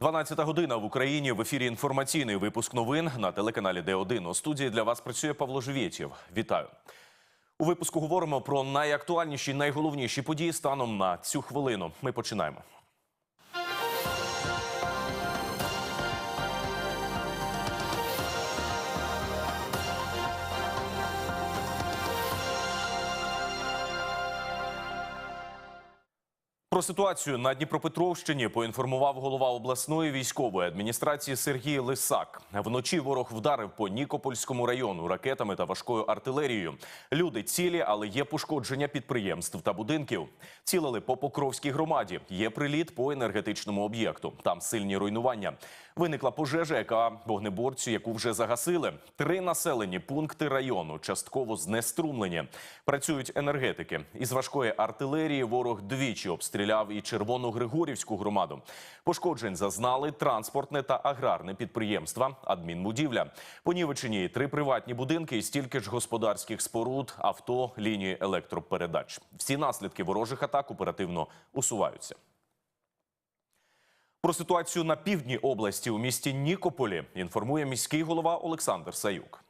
12 година в Україні в ефірі інформаційний випуск новин на телеканалі Д1. У студії для вас працює Павло Живєтєв. Вітаю. У випуску говоримо про найактуальніші, найголовніші події станом на цю хвилину. Ми починаємо. Про ситуацію на Дніпропетровщині поінформував голова обласної військової адміністрації Сергій Лисак. Вночі ворог вдарив по Нікопольському району ракетами та важкою артилерією. Люди цілі, але є пошкодження підприємств та будинків. Цілили по Покровській громаді. Є приліт по енергетичному об'єкту. Там сильні руйнування. Виникла пожежа, яка вогнеборцю, яку вже загасили. Три населені пункти району частково знеструмлені. Працюють енергетики. Із важкої артилерії ворог двічі обстріляв і Червону Григорівську громаду. Пошкоджень зазнали транспортне та аграрне підприємства, адмінбудівля. Понівечені три приватні будинки і стільки ж господарських споруд, авто, лінії електропередач. Всі наслідки ворожих атак оперативно усуваються. Про ситуацію на півдні області у місті Нікополі інформує міський голова Олександр Саюк.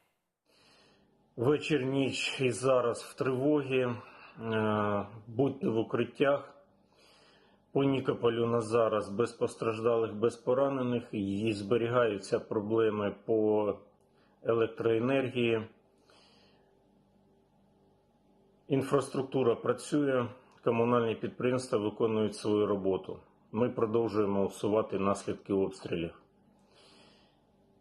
Вечір, ніч і зараз в тривогі. Е, Будьте в укриттях. По Нікополю на зараз без постраждалих, без поранених. І зберігаються проблеми по електроенергії. Інфраструктура працює, комунальні підприємства виконують свою роботу. Ми продовжуємо усувати наслідки обстрілів.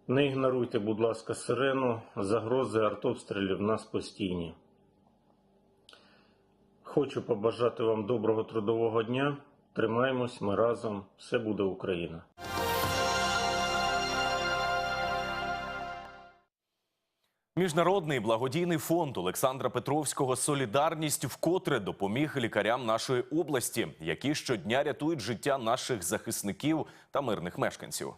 Не ігноруйте, будь ласка, сирену. Загрози артобстрілів нас постійні. Хочу побажати вам доброго трудового дня. Тримаємось, ми разом. Все буде Україна. Міжнародний благодійний фонд Олександра Петровського Солідарність вкотре допоміг лікарям нашої області, які щодня рятують життя наших захисників та мирних мешканців.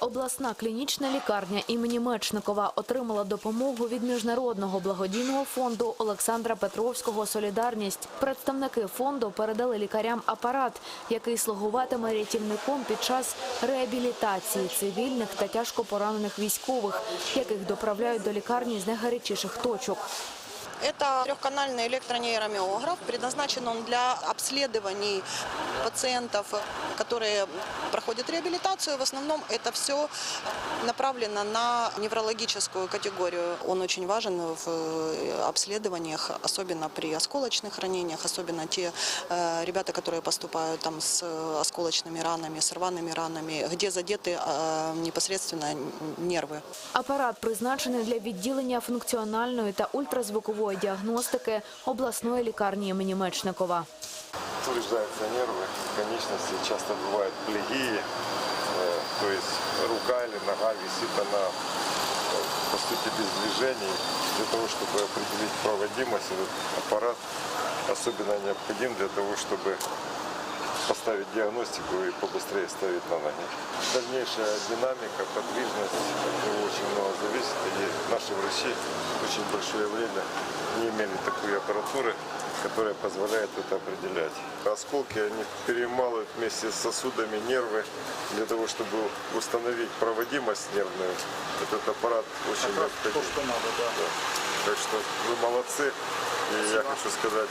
Обласна клінічна лікарня імені Мечникова отримала допомогу від міжнародного благодійного фонду Олександра Петровського Солідарність. Представники фонду передали лікарям апарат, який слугуватиме рятівником під час реабілітації цивільних та тяжко поранених військових, яких доправляють до лікарні з найгарячіших точок. Это трехканальный электронейромиограф. Предназначен он для обследований пациентов, которые проходят реабилитацию. В основном это все направлено на неврологическую категорию. Он очень важен в э, обследованиях, особенно при осколочных ранениях, особенно те э, ребята, которые поступают там с э, осколочными ранами, с рваными ранами, где задеты э, непосредственно нервы. Апарат призначений для відділення функціональної та ультразвукової діагностики обласної лікарні імені Мечникова. повреждаются нервы, конечности, часто бывают плегии, э, то есть рука или нога висит она, э, по сути, без движений. Для того, чтобы определить проводимость, этот аппарат особенно необходим для того, чтобы поставить диагностику и побыстрее ставить на ноги. Дальнейшая динамика, подвижность, от него очень много зависит. И наши врачи очень большое время не имели такой аппаратуры, которая позволяет это определять. Осколки, они перемалывают вместе с сосудами нервы для того, чтобы установить проводимость нервную. Этот аппарат очень необходим. Да. Так что вы молодцы. И я хочу сказать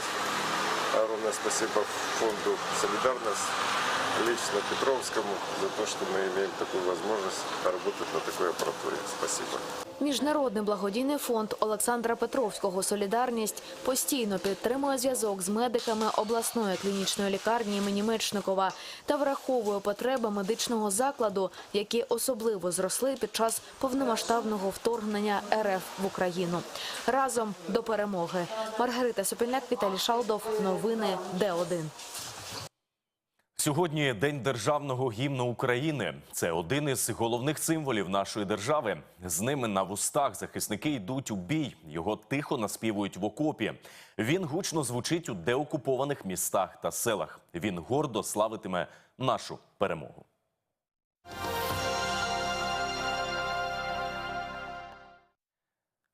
огромное спасибо фонду «Солидарность», лично Петровскому за то, что мы имеем такую возможность работать на такой аппаратуре. Спасибо. Міжнародний благодійний фонд Олександра Петровського Солідарність постійно підтримує зв'язок з медиками обласної клінічної лікарні імені Мечникова та враховує потреби медичного закладу, які особливо зросли під час повномасштабного вторгнення РФ в Україну. Разом до перемоги. Маргарита Сопільняк, Віталій Шалдов. Новини Д1. Сьогодні День державного гімну України. Це один із головних символів нашої держави. З ними на вустах захисники йдуть у бій. Його тихо наспівують в окопі. Він гучно звучить у деокупованих містах та селах. Він гордо славитиме нашу перемогу.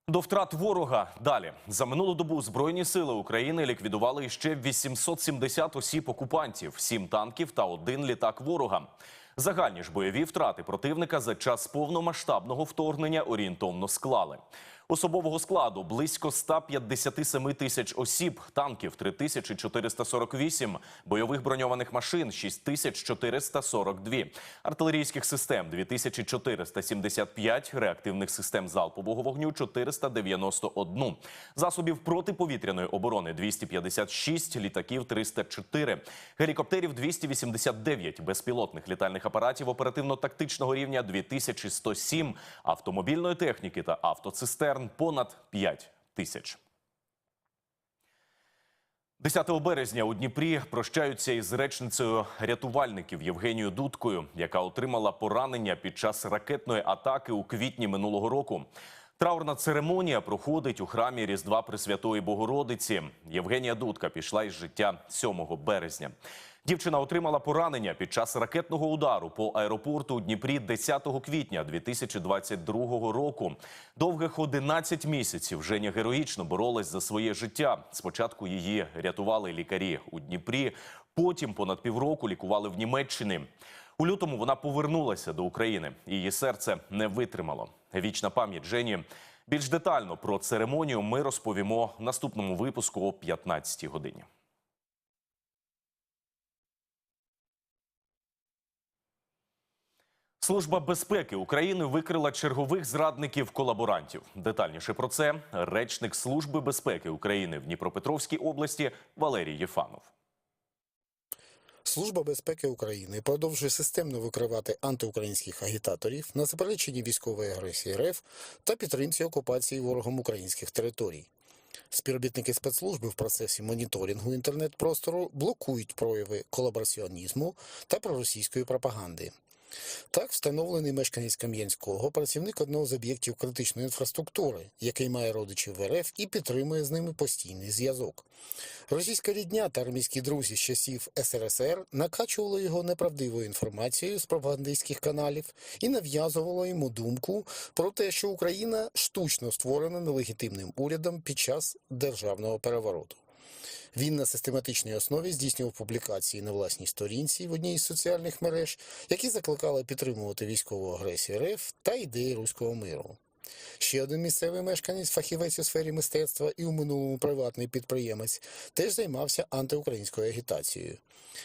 До втрат ворога далі за минулу добу збройні сили України ліквідували ще 870 осіб окупантів, 7 танків та один літак ворога. Загальні ж бойові втрати противника за час повномасштабного вторгнення орієнтовно склали. Особового складу. Близько 157 тисяч осіб, танків 3448, бойових броньованих машин 6442, артилерійських систем 2475, реактивних систем залпового вогню 491, засобів протиповітряної оборони 256, літаків 304, гелікоптерів 289, безпілотних літальних апаратів оперативно-тактичного рівня 2107, автомобільної техніки та автоцистерн понад 5 тисяч. 10 березня у Дніпрі прощаються із речницею рятувальників Євгенією Дудкою, яка отримала поранення під час ракетної атаки у квітні минулого року. Траурна церемонія проходить у храмі Різдва Пресвятої Богородиці. Євгенія Дудка пішла із життя 7 березня. Дівчина отримала поранення під час ракетного удару по аеропорту у Дніпрі 10 квітня 2022 року. Довгих 11 місяців Женя героїчно боролась за своє життя. Спочатку її рятували лікарі у Дніпрі, потім понад півроку лікували в Німеччині. У лютому вона повернулася до України. Її серце не витримало. Вічна пам'ять Жені. Більш детально про церемонію ми розповімо в наступному випуску о 15 годині. Служба безпеки України викрила чергових зрадників-колаборантів. Детальніше про це речник Служби безпеки України в Дніпропетровській області Валерій Єфанов. Служба безпеки України продовжує системно викривати антиукраїнських агітаторів на запереченні військової агресії РФ та підтримці окупації ворогом українських територій. Співробітники спецслужби в процесі моніторингу інтернет-простору блокують прояви колабораціонізму та проросійської пропаганди. Так, встановлений мешканець Кам'янського, працівник одного з об'єктів критичної інфраструктури, який має родичів в РФ і підтримує з ними постійний зв'язок. Російська рідня та армійські друзі з часів СРСР накачували його неправдивою інформацією з пропагандистських каналів і нав'язувало йому думку про те, що Україна штучно створена нелегітимним урядом під час державного перевороту. Він на систематичній основі здійснював публікації на власній сторінці в одній із соціальних мереж, які закликали підтримувати військову агресію РФ та ідеї руського миру. Ще один місцевий мешканець, фахівець у сфері мистецтва і у минулому приватний підприємець, теж займався антиукраїнською агітацією.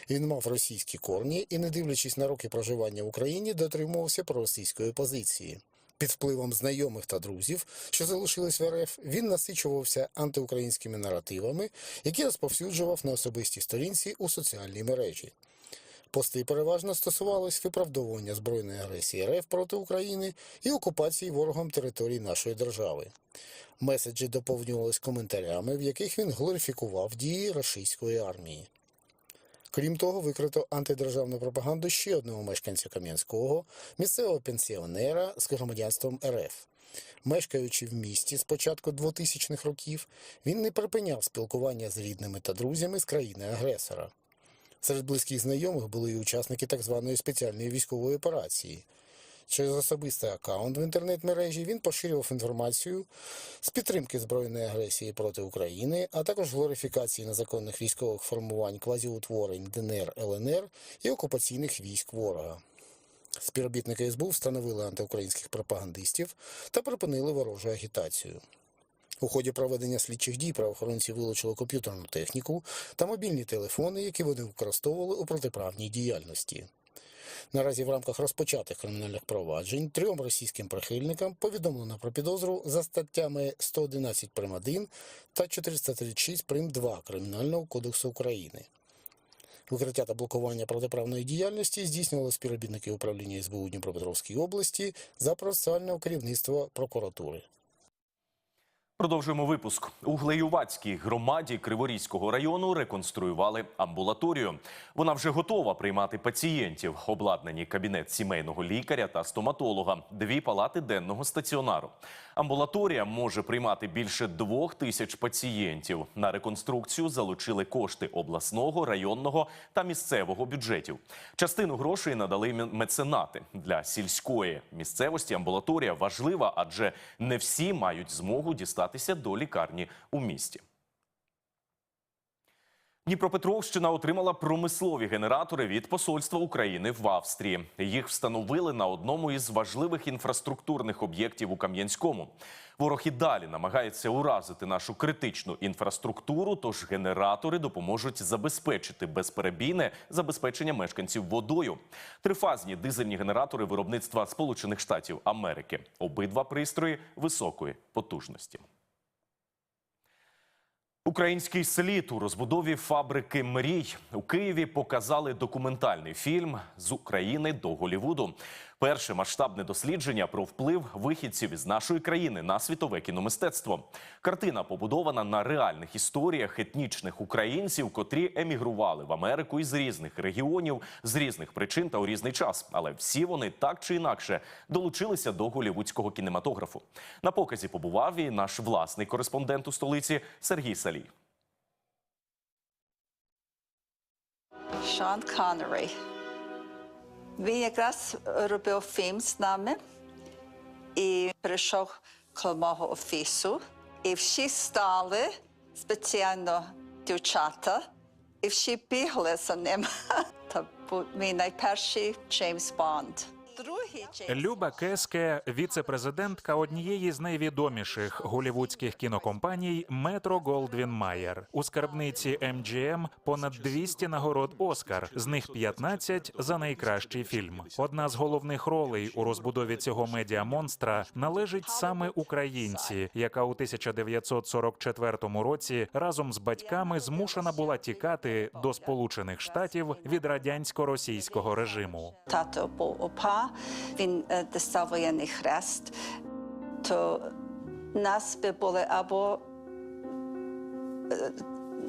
Він мав російські корні і, не дивлячись на роки проживання в Україні, дотримувався проросійської позиції. Під впливом знайомих та друзів, що залишились в РФ, він насичувався антиукраїнськими наративами, які розповсюджував на особистій сторінці у соціальній мережі. Пости переважно стосувались виправдовування збройної агресії РФ проти України і окупації ворогом територій нашої держави. Меседжі доповнювались коментарями, в яких він глорифікував дії рашистської армії. Крім того, викрито антидержавну пропаганду ще одного мешканця Кам'янського, місцевого пенсіонера з громадянством РФ. Мешкаючи в місті з початку 2000-х років, він не припиняв спілкування з рідними та друзями з країни-агресора. Серед близьких знайомих були і учасники так званої спеціальної військової операції. Через особистий аккаунт в інтернет-мережі він поширював інформацію з підтримки збройної агресії проти України, а також глорифікації незаконних військових формувань квазіутворень ДНР, ЛНР і окупаційних військ ворога. Співробітники СБУ встановили антиукраїнських пропагандистів та припинили ворожу агітацію. У ході проведення слідчих дій правоохоронці вилучили комп'ютерну техніку та мобільні телефони, які вони використовували у протиправній діяльності. Наразі в рамках розпочатих кримінальних проваджень трьом російським прихильникам повідомлено про підозру за статтями 111 прим. 1 та 436 прим. 2 Кримінального кодексу України. Викриття та блокування протиправної діяльності здійснювали співробітники управління СБУ у Дніпропетровській області за процесуального керівництва прокуратури. Продовжуємо випуск. У Глеювацькій громаді Криворізького району реконструювали амбулаторію. Вона вже готова приймати пацієнтів. Обладнані кабінет сімейного лікаря та стоматолога, дві палати денного стаціонару. Амбулаторія може приймати більше двох тисяч пацієнтів. На реконструкцію залучили кошти обласного, районного та місцевого бюджетів. Частину грошей надали меценати для сільської місцевості. Амбулаторія важлива, адже не всі мають змогу дістатися до лікарні у місті. Дніпропетровщина отримала промислові генератори від посольства України в Австрії. Їх встановили на одному із важливих інфраструктурних об'єктів у Кам'янському. Ворог і далі намагається уразити нашу критичну інфраструктуру, тож генератори допоможуть забезпечити безперебійне забезпечення мешканців водою. Трифазні дизельні генератори виробництва Сполучених Штатів Америки. Обидва пристрої високої потужності. Український слід у розбудові фабрики мрій у Києві показали документальний фільм з України до Голівуду. Перше масштабне дослідження про вплив вихідців із нашої країни на світове кіномистецтво. Картина побудована на реальних історіях етнічних українців, котрі емігрували в Америку із різних регіонів з різних причин та у різний час. Але всі вони так чи інакше долучилися до голівудського кінематографу. На показі побував і наш власний кореспондент у столиці Сергій Салій. Шон Коннері. Він якраз робив фільм з нами і прийшов до мого офісу. І всі стали спеціально дівчата, і всі бігли за ним. Та був мій найперший Джеймс Бонд. Люба Кеске, віце-президентка однієї з найвідоміших голівудських кінокомпаній Метро Голдвін Майер. У скарбниці MGM понад 200 нагород Оскар, з них 15 за найкращий фільм. Одна з головних ролей у розбудові цього медіамонстра належить саме українці, яка у 1944 році разом з батьками змушена була тікати до Сполучених Штатів від радянсько-російського режиму. тато був ОПА, він е, дістав воєнний хрест, то нас би були або, е,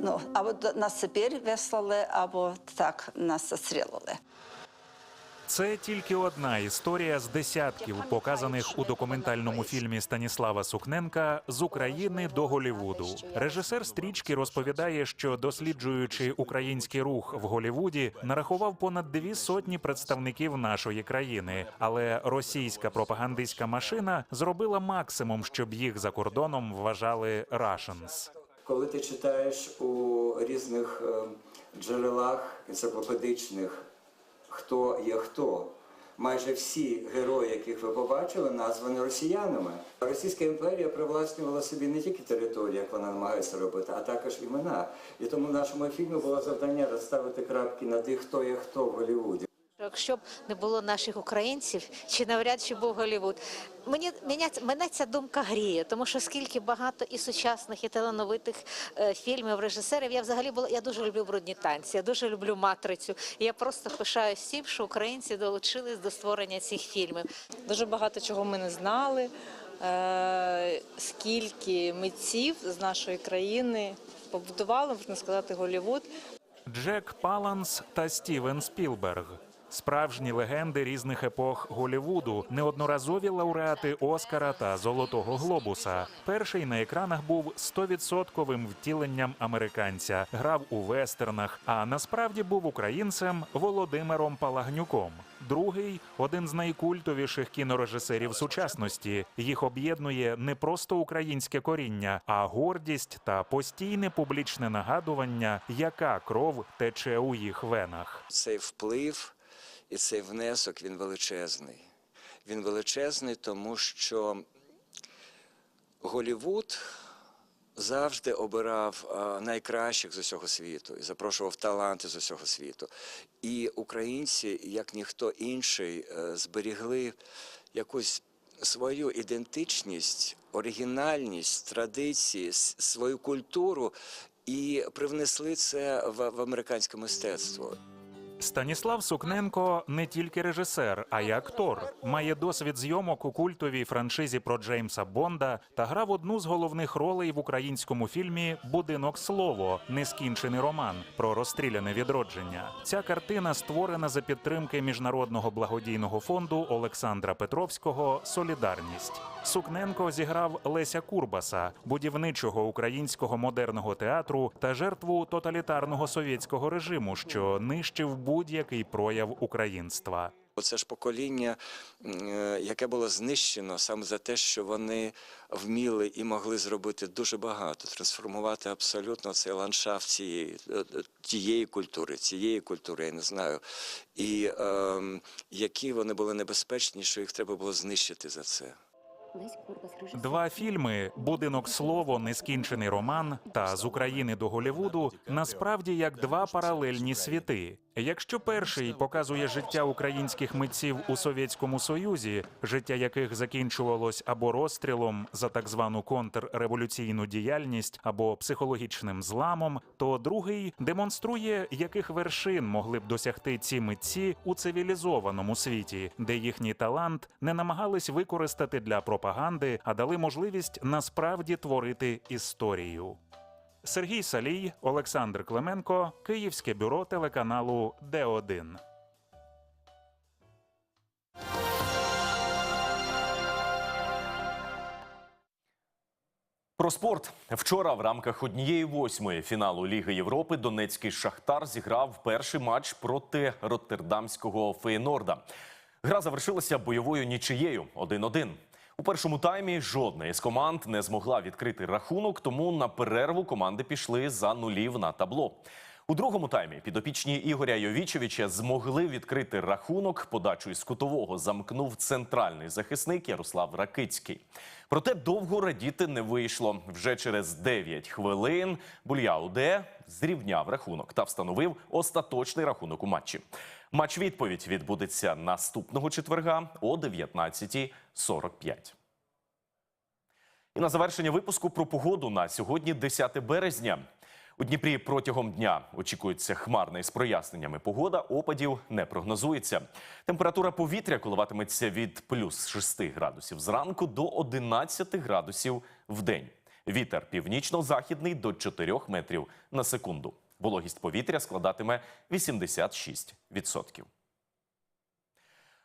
ну, або на Сибір вислали, або так нас застрілили. Це тільки одна історія з десятків, показаних у документальному фільмі Станіслава Сукненка з України до Голівуду. Режисер стрічки розповідає, що досліджуючи український рух в Голівуді, нарахував понад дві сотні представників нашої країни. Але російська пропагандистська машина зробила максимум, щоб їх за кордоном вважали Russians. Коли ти читаєш у різних е, джерелах енциклопедичних, хто є хто, майже всі герої, яких ви побачили, названі росіянами. Російська імперія привласнювала собі не тільки територію, як вона намагається робити, а також імена. І тому в нашому фільмі було завдання розставити крапки на тих, хто є хто в Голлівуді. Якщо б не було наших українців, чи навряд чи був Голівуд. Мені мене, мене ця думка гріє, тому що скільки багато і сучасних, і талановитих е, фільмів, режисерів. Я взагалі була. Я дуже люблю брудні танці, я дуже люблю матрицю. І я просто пишаюсь тим, що українці долучились до створення цих фільмів. Дуже багато чого ми не знали. Е, скільки митців з нашої країни побудували, можна сказати, Голлівуд. Джек Паланс та Стівен Спілберг. Справжні легенди різних епох Голівуду, неодноразові лауреати Оскара та Золотого Глобуса. Перший на екранах був стовідсотковим втіленням американця, грав у вестернах, а насправді був українцем Володимиром Палагнюком. Другий один з найкультовіших кінорежисерів сучасності. Їх об'єднує не просто українське коріння, а гордість та постійне публічне нагадування, яка кров тече у їх венах. Цей вплив і цей внесок він величезний. Він величезний, тому що Голівуд завжди обирав найкращих з усього світу і запрошував таланти з усього світу. І українці, як ніхто інший, е, зберігли якусь свою ідентичність, оригінальність, традиції, свою культуру і привнесли це в американське мистецтво. Станіслав Сукненко не тільки режисер, а й актор. Має досвід зйомок у культовій франшизі про Джеймса Бонда та грав одну з головних ролей в українському фільмі Будинок слово нескінчений роман про розстріляне відродження. Ця картина створена за підтримки міжнародного благодійного фонду Олександра Петровського Солідарність. Сукненко зіграв Леся Курбаса, будівничого українського модерного театру та жертву тоталітарного совєтського режиму, що нищив будь-який прояв українства. Це ж покоління, е, яке було знищено саме за те, що вони вміли і могли зробити дуже багато, трансформувати абсолютно цей ландшафт цієї е, е, тієї культури, цієї культури, я не знаю. І ем, які вони були небезпечні, що їх треба було знищити за це. Два фільми Будинок слово, нескінчений роман та з України до Голівуду насправді як два паралельні світи. Якщо перший показує життя українських митців у Совєтському Союзі, життя яких закінчувалось або розстрілом за так звану контрреволюційну діяльність, або психологічним зламом, то другий демонструє, яких вершин могли б досягти ці митці у цивілізованому світі, де їхній талант не намагались використати для пропаганди, а дали можливість насправді творити історію. Сергій Салій, Олександр Клименко, Київське бюро телеканалу Д1. Про спорт вчора в рамках однієї восьмої фіналу Ліги Європи Донецький Шахтар зіграв перший матч проти роттердамського Фейнорда. Гра завершилася бойовою нічиєю 1-1. У першому таймі жодна із команд не змогла відкрити рахунок, тому на перерву команди пішли за нулів на табло. У другому таймі підопічні Ігоря Йовічевича змогли відкрити рахунок. Подачу із кутового замкнув центральний захисник Ярослав Ракицький. Проте довго радіти не вийшло. Вже через 9 хвилин Бульяуде зрівняв рахунок та встановив остаточний рахунок у матчі. Матч відповідь відбудеться наступного четверга о 19.45. І на завершення випуску про погоду на сьогодні, 10 березня. У Дніпрі протягом дня очікується хмарна із проясненнями погода. Опадів не прогнозується. Температура повітря коливатиметься від плюс 6 градусів зранку до 11 градусів в день. Вітер північно-західний до 4 метрів на секунду. Вологість повітря складатиме 86%.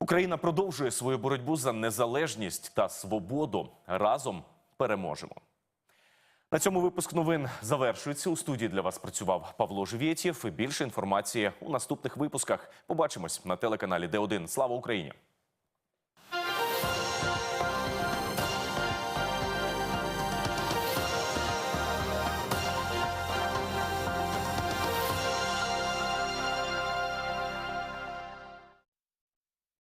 Україна продовжує свою боротьбу за незалежність та свободу. Разом переможемо. На цьому випуск новин завершується. У студії для вас працював Павло Живєтєв. Більше інформації у наступних випусках. Побачимось на телеканалі Д1. Слава Україні!